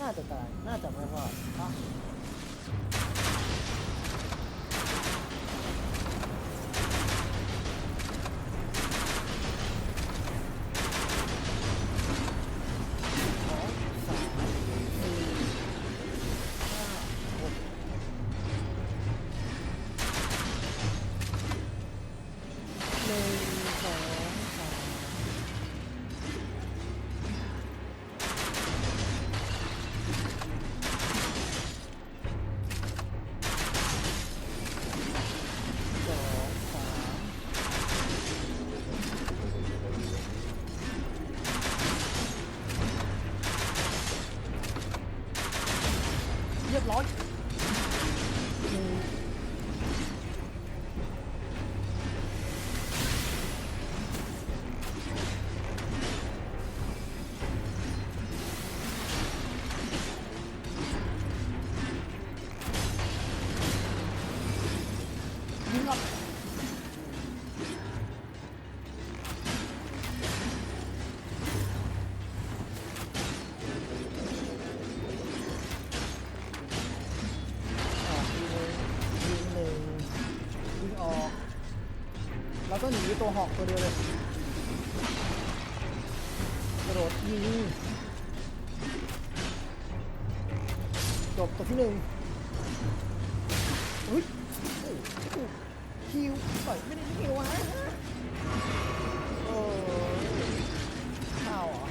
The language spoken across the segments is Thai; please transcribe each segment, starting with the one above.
น่าจะตายน่า กออกยิงหนึ่งยิงหนึ่งยิงออก แล้วก็หนีตัวหอกตัวเดียวเลย กระโดดยิงจบตัวที่หนึ่งอุ้ย คิวต่อยไม่ได้คิวฮะโอ้ข้าวเหรอ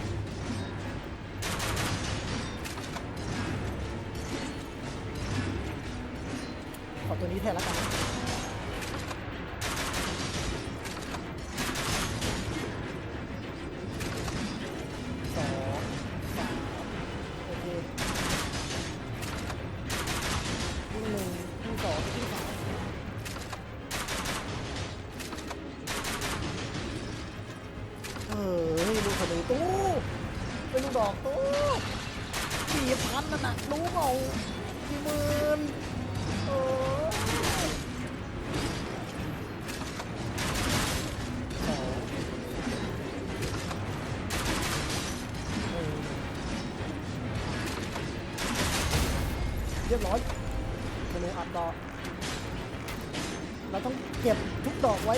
ขอตัวนี้แทนละกัน อกตู้สี่พันนั่นน่ะรู้เปล่าสี่หมื่นเออสองหนึ่งเรียบร้อยขนุนอัดดอก เราต้องเก็บทุกดอกไว้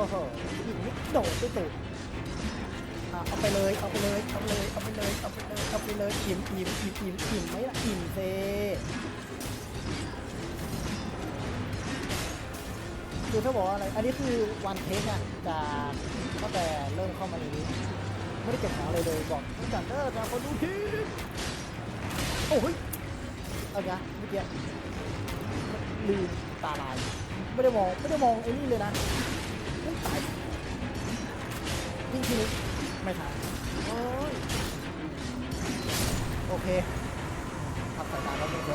อ้โหยิงนี่โดดด้วยตูดอ่เอาไปเลยเอาไปเลยเอาไปเลยเอาไปเลยเอาไปเลยเอาไปเลยอิ่มอิ่มอิ่มอิ่มอิ่มไหมล่ะอิ่มเซคือถ้าบอกว่าอะไร อันนี้คือวันเทสอะจากตั้งแต่เริ่มเข้ามาในนี้ไม่ได้เก็บของอะไรเลยบอกตั้งแต่เริ่มจากคนดูคลิปโอ้ยเอาไงเมื่อกี้ลืมตาลาย ไม่ได้มองไม่ได้มองไอ้นี่เลยนะ ไม่งทีนี้ไม่ทันโอ้ยโอเคขับสายตาแล้วโอเค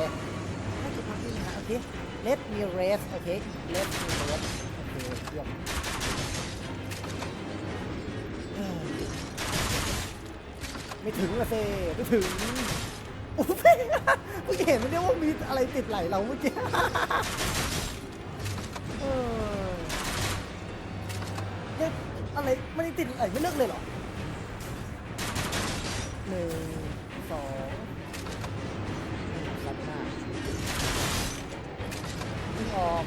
ไม่จุดพักนี่นะโอเค let me rest โอเค let me rest โอเคเยี่ยมไม่ถึงละเซ่ไม่ถึงโอ้โหเพ่เมื่อกี้เห็นไหมเนี่ยว่ามีอะไรติดไหลเราเมื่อกี้ อะไรไม่ได้ติดไหลไม่เลิกเลยเหรอหนึ่งสองรับหน้าวิ่งออก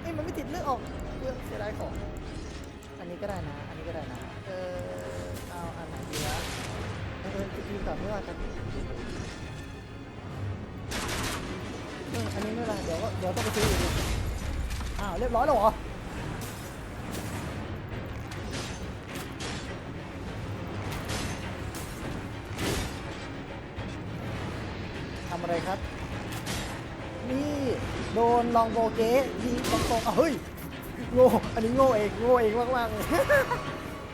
เฮ้ยมันไม่ติดเลือดออกเพื่อเสียดายของ อันนี้ก็ได้นะ อันนี้ก็ได้นะ เออเอาอันไหนดีวะเออจะกินก่อนไม่ว่ากันเอออันนี้ไม่เป็นไรเดี๋ยวก็เดี๋ยวต้องไปซื้ออยู่ดีอ้าวเรียบร้อยแล้วเหรอทำอะไรครับนี่ โดนลองโบเก้ยิงตรงๆเฮ้ยโง่อันนี้โง่เองโง่เองมากๆเลย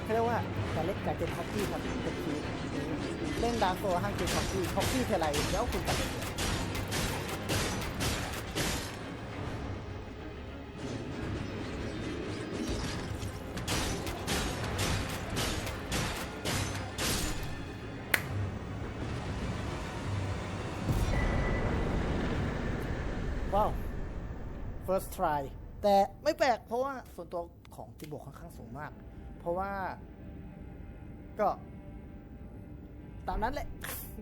เขาเรียกว่าแต่เล็กการเก็บฮอปปี้ครับเป็นทีเล่นดาร์โซห้างเก็นท็อกกี้ฮอปปี้เทไรแล้วคุณตัด try แต่ไม่แปลกเพราะว่าส่วนตัวของติโบค่อนข้างสูงมาก เพราะว่าก็ ตามนั้นแหละ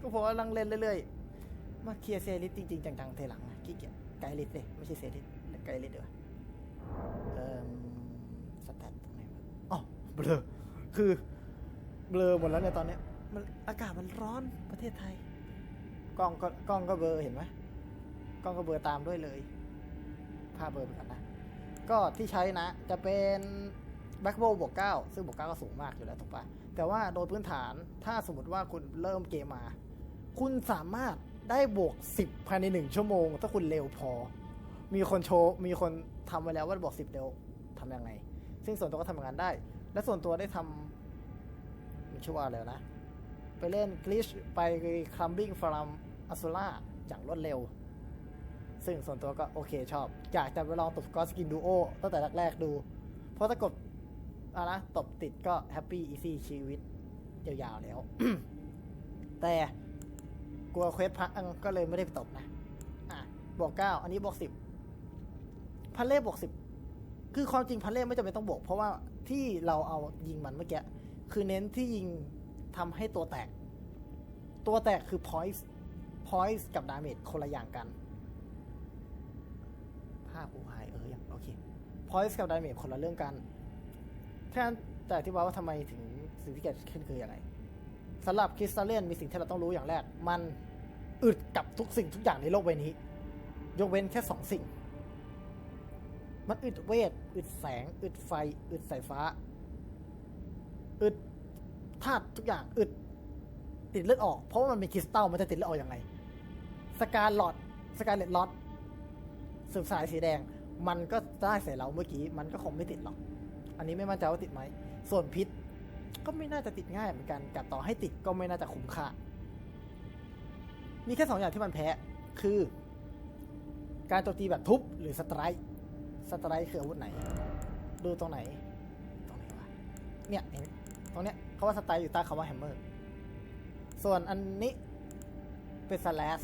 ก็เพราะว่าลังเล่นเรื่อยๆ มาเคลียร์เซริสจริงๆ จังๆเทหลังนะขี้เกียจไกลิสเลยไม่ใช่เซริสไกลิสเดี๋ยเอ่อสแตทตรงไหนวะอ๋อเบลอคือเบลอหมดแล้วเนี่ยตอนเนี้ยมันอากาศมันร้อนประเทศไทย กล้องก็กล้องก็เบลอเห็นไหมกล้องก็เบลอตามด้วยเลย ภาพเบลอเหมือนกันนะ ก็ที่ใช้นะ จะเป็นแบ็กโบบวก9ซึ่งบวก9ก็สูงมากอยู่แล้วถูกปะแต่ว่าโดยพื้นฐานถ้าสมมติว่าคุณเริ่มเกมมา คุณสามารถได้บวก10ภายใน1ชั่วโมง ถ้าคุณเร็วพอ มีคนโชว์มีคนทำไว้แล้วว่าบวก10เร็วทำยังไง ซึ่งส่วนตัวก็ทำงานได้ และส่วนตัวได้ทำมันชื่อว่าอะไรนะ ไปเล่นกลิชไปคลัมบิ้งฟาร์มอัซูล่าอย่างรวดเร็ว ซึ่งส่วนตัวก็โอเคชอบ อยากจะไปลองตบกอสกินดูโอตั้งแต่แรกๆดู เพราะถ้ากดอะนะตบติดก็แฮปปี้อีซี่ชีวิตยาวๆแล้ว แต่กลัวเควสพังก็เลยไม่ได้ไปตบนะ อะบวกเก้าอันนี้บวกสิบพันเล่บวกสิบคือความจริงพันเล่ไม่จำเป็นต้องบวก เพราะว่าที่เราเอายิงมันเมื่อกี้คือเน้นที่ยิงทำให้ตัวแตก ตัวแตกคือ points points กับ damage คนละอย่างกัน ภาพกูหายเออยังโอเค points กับ damage คนละเรื่องกันแค่นั้นแต่ที่ว่าว่าทำไมถึงสิ่งที่เกิดขึ้นคืออย่างไรสำหรับคริสตัลเลนมีสิ่งที่เราต้องรู้อย่างแรก มันอึดกับทุกสิ่งทุกอย่างในโลกใบนี้ ยกเว้นแค่สองสิ่ง มันอึดเวท อึดแสง อึดไฟ อึดสายฟ้า อึดธาตุทุกอย่าง อึดติดเลือดออก เพราะว่ามันเป็นคริสตัลมันจะติดเลือดออกอย่างไร สการลอดสการเลตลอด สืบสายสีแดง มันก็ได้ใส่เราเมื่อกี้ มันก็คงไม่ติดหรอก อันนี้ไม่มั่นใจว่าติดไหม ส่วนพิษ ก็ไม่น่าจะติดง่ายเหมือนกันกับต่อให้ติดก็ไม่น่าจะคุ้มค่า มีแค่สองอย่างที่มันแพ้ คือ การโจมตีแบบทุบหรือสไตร์สไตร์คืออาวุธไหน ดูตรงไหน ตรงไหนวะ เนี่ยเห็นตรงเนี้ยเขาว่าสไตร์อยู่ใต้คำว่าแฮมเมอร์ ส่วนอันนี้เป็นสแลช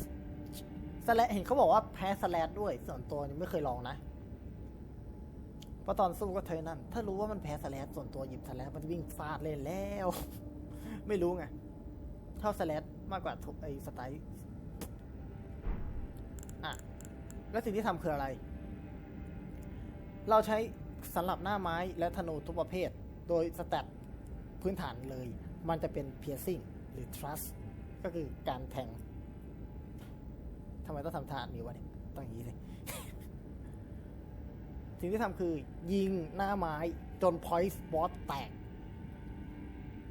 สแลเห็นเขาบอกว่าแพ้สแลชด้วยส่วนตัวนี่ไม่เคยลองนะเพราะตอนสู้ก็เทยนั่น ถ้ารู้ว่ามันแพ้สแลชส่วนตัวหยิบสแลชมันจะวิ่งฟาดเล่นแล้ว ไม่รู้ไงชอบสแลชมากกว่าทุบไอ้สไตล์อะแล้วสิ่งที่ทำคืออะไร เราใช้สำหรับหน้าไม้และธนูทุกประเภท โดยสแตทพื้นฐานเลย มันจะเป็น piercing หรือ thrust ก็คือการแทง ทำไมต้องทำท่านี้วะเนี่ยต้องอย่างนี้สิสิ่งที่ทำคือ ยิงหน้าไม้จน point boss แตก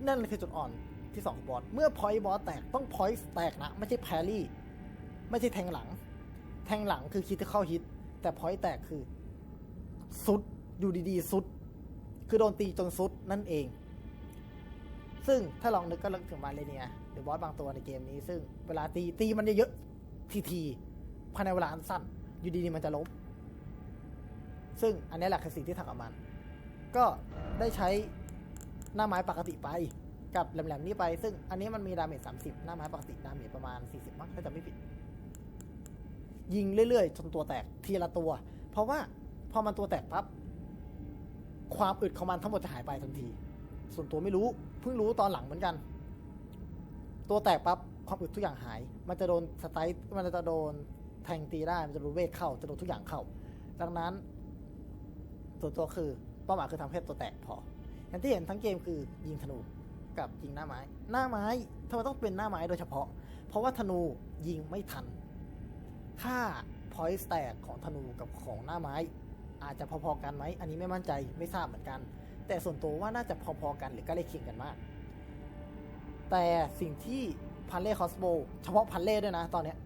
นั่นคือจุดอ่อนที่สองของบอสเมื่อ point boss แตกต้อง point แตกนะ ไม่ใช่ parry ไม่ใช่แทงหลัง แทงหลังคือ critical hit แต่ point แตกคือ สุดอยู่ดีๆ สุด คือโดนตีจนสุดนั่นเอง ซึ่งถ้าลองนึกก็นึกถึงมาเลเนียหรือบอสบางตัวในเกมนี้ ซึ่งเวลาตีตีมันเยอะ ทีๆภายในเวลาอันสั้น อยู่ดีๆมันจะล้มซึ่งอันนี้แหละคือสิ่งที่ทำกับมัน ก็ได้ใช้หน้าไม้ปกติไป กับแหลมๆนี้ไป ซึ่งอันนี้มันมีดาเมจ30หน้าไม้ปกติดาเมจประมาณ40มั้งถ้าจะไม่ผิด ยิงเรื่อยๆจนตัวแตกทีละตัว เพราะว่าพอมันตัวแตกปั๊บความอึดของมันทั้งหมดจะหายไปทันที ส่วนตัวไม่รู้ เพิ่งรู้ตอนหลังเหมือนกัน ตัวแตกปั๊บ ความอึดทุกอย่างหาย มันจะโดนสไตล์มันจะโดนแทงตีได้ มันจะโดนเวทเข้า จะโดนทุกอย่างเข้า ดังนั้น ส่วนตัวคือเป้าหมายคือทำให้ตัวแตกพอ อย่างที่เห็นทั้งเกมคือยิงธนูกับยิงหน้าไม้ หน้าไม้ทำไมต้องเป็นหน้าไม้โดยเฉพาะ เพราะว่าธนูยิงไม่ทัน ค่า point แตกของธนูกับของหน้าไม้ อาจจะพอๆกันไหม อันนี้ไม่มั่นใจไม่ทราบเหมือนกัน แต่ส่วนตัวว่าน่าจะพอๆกันหรือใกล้เคียงกันมาก แต่สิ่งที่ พันเล่คอสโบเฉพาะพันเล่ด้วยนะ ตอนเนี้ย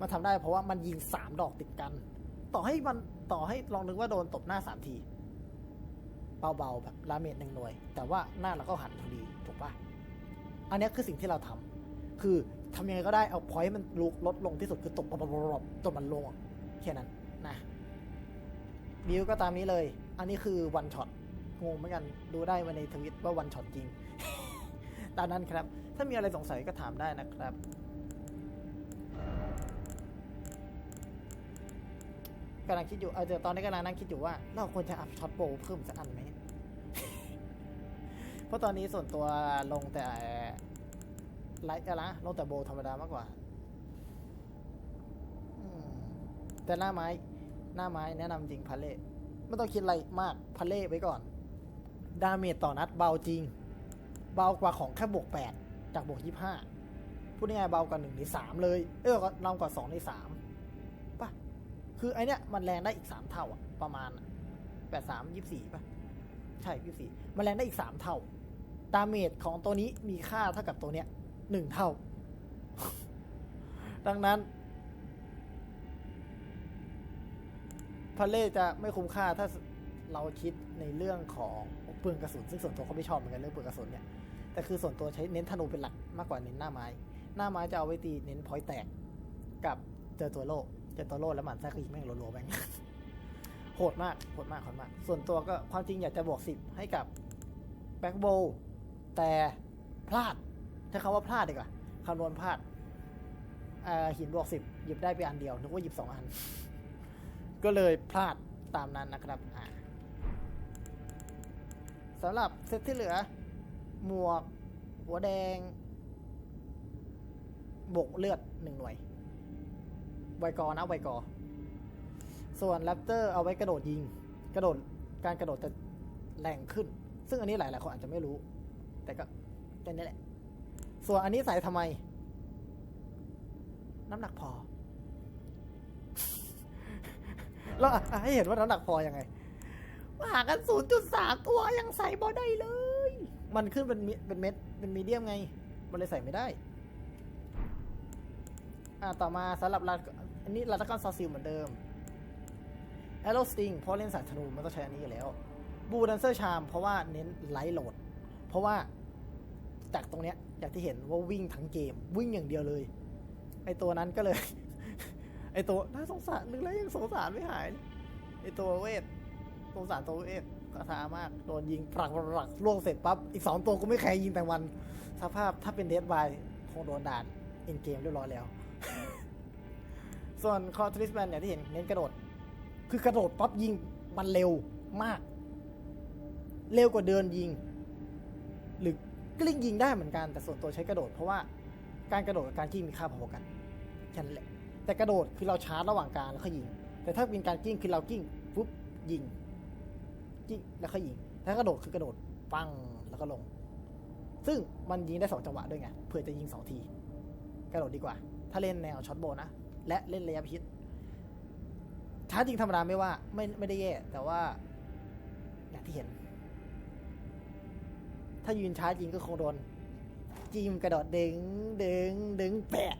มันทำได้เพราะว่ามันยิงสามดอกติดกัน ต่อให้มันต่อให้ลองนึกว่าโดนตบหน้าสามที เบาๆแบบลาเมจหนึ่งหน่วย แต่ว่าหน้าเราก็หันพอดีถูกปะอันนี้คือสิ่งที่เราทำคือทำยังไงก็ได้เอาพอยต์มันลุกลดลงที่สุดคือตบปบๆๆจนมันลงแค่นั้นนะบิวก็ตามนี้เลย อันนี้คือวันช็อตงงเหมือนกันดูได้มาในทวิตว่าวันช็อตจริง ตามนั้นครับ ถ้ามีอะไรสงสัยก็ถามได้นะครับกำลังคิดอยู่เออเดี๋ยวตอนนี้กำลังนั่งคิดอยู่ว่า เราควรจะอัพช็อตโบเพิ่มสักอันไหม เพราะตอนนี้ส่วนตัวลงแต่ไลท์อะไรลงแต่โบธรรมดามากกว่า แต่หน้าไม้ หน้าไม้แนะนำจริงพาเล่ไม่ต้องคิดอะไรมากพาเล่ไว้ก่อน ดาเมจต่อนัดเบาจริง เบากว่าของแค่บวกแปดจากบวกยี่ห้าพูดง่ายๆเบากว่าหนึ่งในสามเลย เออก็เรากว่าสองในสามป่ะ คือไอเนี้ยมันแรงได้อีกสามเท่าอะประมาณแปดสามยี่สี่ป่ะ ใช่ยี่สี่มันแรงได้อีกสามเท่า ดาเมจของตัวนี้มีค่าเท่ากับตัวเนี้ยหนึ่งเท่า ดังนั้นพาเล่จะไม่คุ้มค่าถ้าเราคิดในเรื่องของปืนกระสุน ซึ่งส่วนตัวก็ไม่ชอบเหมือนกันเรื่องปืนกระสุนเนี่ย แต่คือส่วนตัวใช้เน้นธนูเป็นหลักมากกว่าเน้นหน้าไม้ หน้าไม้จะเอาไว้ตีเน้นพอยแตก กับเจอตัวโลกเจอตัวโลกแล้วหมันไส้ก็ยิงแม่งรัวๆแม่งโหดมากโหดมากโหดมาก ส่วนตัวก็ความจริงอยากจะบวกสิบให้กับแบ็กโบแต่พลาดใช้คำว่าพลาดดีกว่าคำนวณพลาดหินบวกสิบหยิบได้ไปอันเดียวนึกว่าหยิบสองอัน ก็เลยพลาดตามนั้นนะครับสำหรับเซตที่เหลือ หมวก หัวแดง บกเลือดหนึ่งหน่วย ไวกอนะไวกอ ส่วนแรปเตอร์เอาไว้กระโดดยิง กระโดด การกระโดดจะแรงขึ้น ซึ่งอันนี้หลายๆคนอาจจะไม่รู้ แต่ก็แค่นี้แหละ ส่วนอันนี้ใส่ทำไม น้ำหนักพอ แล้วให้เห็นว่าน้ำหนักพอยังไงห่างกัน 0.3 ตัวยังใส่บอได้เลย มันขึ้นเป็นมิเป็นเม็ดเป็นมีเดียมไง มันเลยใส่ไม่ได้ อ่าต่อมาสำหรับรัดอันนี้รัดตะกอนซอซิลเหมือนเดิมแอโรสติงเพราะเล่นสายธนูมันต้องใช้อันนี้อยู่แล้วบูดันเซอร์ชามเพราะว่าเน้นไลท์โหลด เพราะว่าจากตรงเนี้ยอย่างที่เห็นว่าวิ่งทั้งเกม วิ่งอย่างเดียวเลย ไอตัวนั้นก็เลย ไอตัวน่าสงสารนึกแล้วยังสงสารไม่หาย ไอตัวเวทสงสารตัวเวท กระทามากโดนยิงปลักปลักล่วงเสร็จปั๊บอีกสองตัวกูไม่แคร์ยิงแต่วัน สภาพถ้าเป็นเดดบายคงโดนด่านเอ็นเกมเรียบร้อยแล้ว ส่วนคอร์ทริสแมนอย่างที่เห็นเน้นกระโดด คือกระโดดปั๊บยิงมันเร็วมาก เร็วกว่าเดินยิง หรือกลิ้งยิงได้เหมือนกันแต่ส่วนตัวใช้กระโดด เพราะว่าการกระโดดกับการกิ้งมีค่าพอกันแค่นั้นแหละแต่กระโดดคือเราชาร์จระหว่างการแล้วก็ยิง แต่ถ้าเป็นการกิ้งคือเรากิ้งปุ๊บยิง กิ้งแล้วก็ยิง ถ้ากระโดดคือกระโดดปังแล้วก็ลง ซึ่งมันยิงได้สองจังหวะด้วยไง เผื่อจะยิงสองที กระโดดดีกว่า ถ้าเล่นแนวช็อตโบนะ และเล่นระยะพิชิตชาร์จยิงธรรมดาไม่ว่า ไม่ไม่ได้แย่ แต่ว่า อย่างที่เห็น ถ้ายืนชาร์จยิงก็คงโดนจิ้มกระโดดดึงดึงดึงแปะ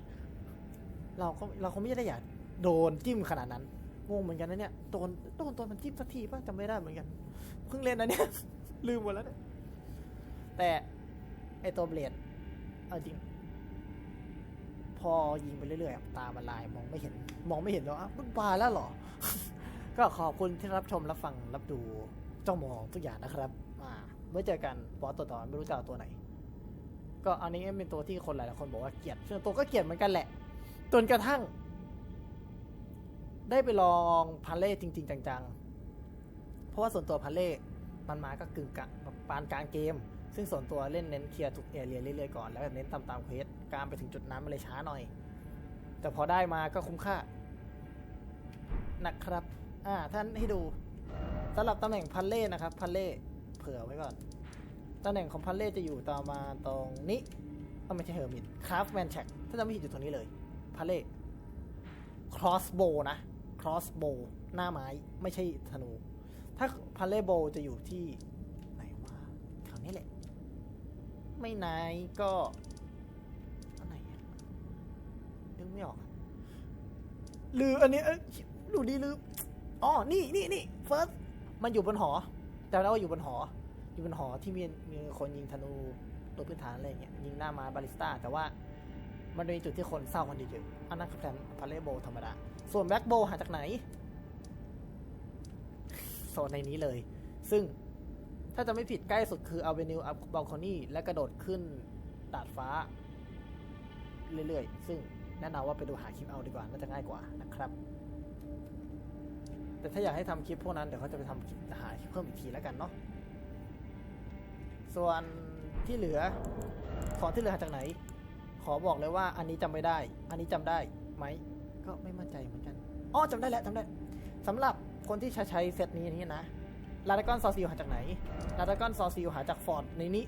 เราก็เราคงไม่ได้อยากโดนจิ้มขนาดนั้น งงเหมือนกันนะเนี่ยโดนโดนตัวมันจิ้มสักทีป่ะจำไม่ได้เหมือนกันเพิ่งเล่นนะเนี่ย ลืมหมดแล้วเนี่ยแต่ไอตัวเบลดเอาจริง พอยิงไปเรื่อยๆตามันลายมองไม่เห็น มองไม่เห็นแล้วอะมันปลาแล้วหรอ ก็ขอบคุณที่รับชมรับฟังรับดูจ้องมองทุกอย่างนะครับอ่าเมื่อเจอกันบอสตัวต่อไม่รู้จะเอาตัวไหน ก็อันนี้เป็นตัวที่คนหลายๆคนบอกว่าเกลียดส่วนตัวก็เกลียดเหมือนกันแหละจนกระทั่ง ได้ไปลองพันเล่จริง ๆ จังๆ เพราะว่าส่วนตัวพันเล่มันมาก็กึ่งกะปานกลางเกม ซึ่งส่วนตัวเล่นเน้นเคลียร์ทุกเอเรียเรื่อยๆก่อนแล้วก็เน้นตามตามเควสการไปถึงจุดนั้นมันเลยช้าหน่อย แต่พอได้มาก็คุ้มค่านะครับ อ่า ท่านให้ดูสำหรับตำแหน่งพันเล่นะครับ พันเล่เผื่อไว้ก่อนตำแหน่งของพันเล่จะอยู่ต่อมาตรงนี้เอ้าไม่ใช่เฮอร์มิตคราฟแมนแช็กถ้าจะไม่ผิดอยู่ตรงนี้เลย พันเล่ crossbow นะ crossbow หน้าไม้ไม่ใช่ธนู ถ้าพันเล่โบจะอยู่ที่ ไหนวะแถวนี้แหละ ไม่ไหนก็อันไหนนึกไม่ออกอะลืออันนี้เอ้ยดูดีลืมอ๋อ นี่นี่นี่เฟิร์สมันอยู่บนหอจำได้ว่าอยู่บนหอ อยู่บนหอที่มีมีคนยิงธนูตัวพื้นฐานอะไรเงี้ยยิงหน้ามาบาลิสต้าแต่ว่า มันมีจุดที่คนเศร้ากันเยอะๆอันนั้นคือแพลนพาเลโบธรรมดา ส่วนแบ็กโบหาจากไหน โซนในนี้เลย ซึ่งถ้าจะไม่ผิดใกล้สุดคืออ v เวนิวอัพบ l ลคอนี่และกระโดดขึ้นดาดฟ้า เรื่อยๆ ซึ่งแนะนำว่าไปดูหาคลิปเอาดีกว่า น่าจะง่ายกว่านะครับ แต่ถ้าอยากให้ทำคลิปพวกนั้น เดี๋ยวเขาจะไปทำคลิปหาคลิปเพิ่มอีกทีแล้วกันเนาะส่วนที่เหลือของที่เหลือหาจากไหน ขอบอกเลยว่าอันนี้จำไม่ได้ อันนี้จำได้ไหม ก็ไม่มั่นใจเหมือนกันอ๋อจำได้แล้วจำได้สำหรับคนที่ใช้ใช้เซตนี้นี่นะลาดากอนซอซิลหาจากไหนลาดากอนซอซิลหาจากฟอร์ดในนี้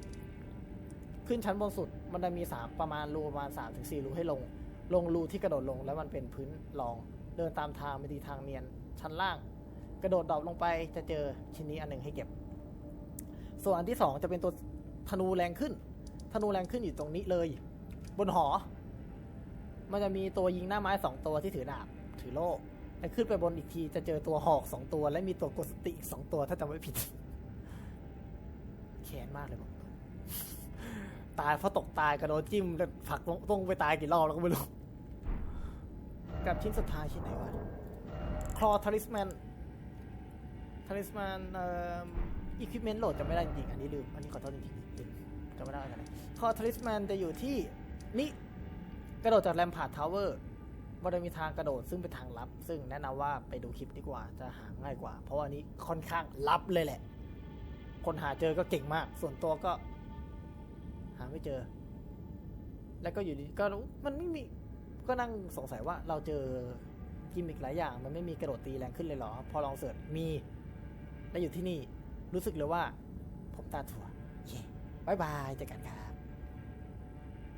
ขึ้นชั้นบนสุดมันจะมีสามประมาณรูประมาณ3ามถึงสี่รูให้ลง ลงรูที่กระโดดลงแล้วมันเป็นพื้นรอง เดินตามทางไปดีทางเนียน ชั้นล่าง กระโดดดรอปลงไปจะเจอชิ้นนี้อันหนึ่งให้เก็บ ส่วนอันที่สองจะเป็นตัวธนูแรงขึ้น ธนูแรงขึ้นอยู่ตรงนี้เลย บนหอ มันจะมีตัวยิงหน้าไม้สองตัวที่ถือดาบถือโล่แล้วขึ้นไปบนอีกทีจะเจอตัวหอกสองตัว และมีตัวกดสติอีกสองตัวถ้าจำไม่ผิดแค้นมากเลยบอกตายเพราะตกตายกระโดดจิ้มแล้วผักลงต้องไปตายกี่รอบแล้วก็ไม่รู้ กับชิ้นสุดท้ายชิ้นไหนวะคลอทาริสแมนทาริสแมนเอ่ออุปกรณ์โหลดจะไม่ได้จริงๆ อันนี้ลืม อันนี้ขอโทษจริงๆลืมจะไม่ได้กันเลยคอทาริสแมนจะอยู่ที่ นี่กระโดดจากแรมพาร์ดทาวเวอร์มันจะมีทางกระโดดซึ่งเป็นทางลับ ซึ่งแนะนำว่าไปดูคลิปดีกว่าจะหาง่ายกว่า เพราะว่าอันนี้ค่อนข้างลับเลยแหละ คนหาเจอก็เก่งมาก ส่วนตัวก็ หาไม่เจอ แล้วก็อยู่ดีก็มันไม่มีก็นั่งสงสัยว่าเราเจอกิมมิกหลายอย่าง มันไม่มีกระโดดตีแรงขึ้นเลยเหรอ พอลองเสิร์ชมี และอยู่ที่นี่ รู้สึกเลยว่า ผมตาถั่วเย่บายบายเจอกันครับ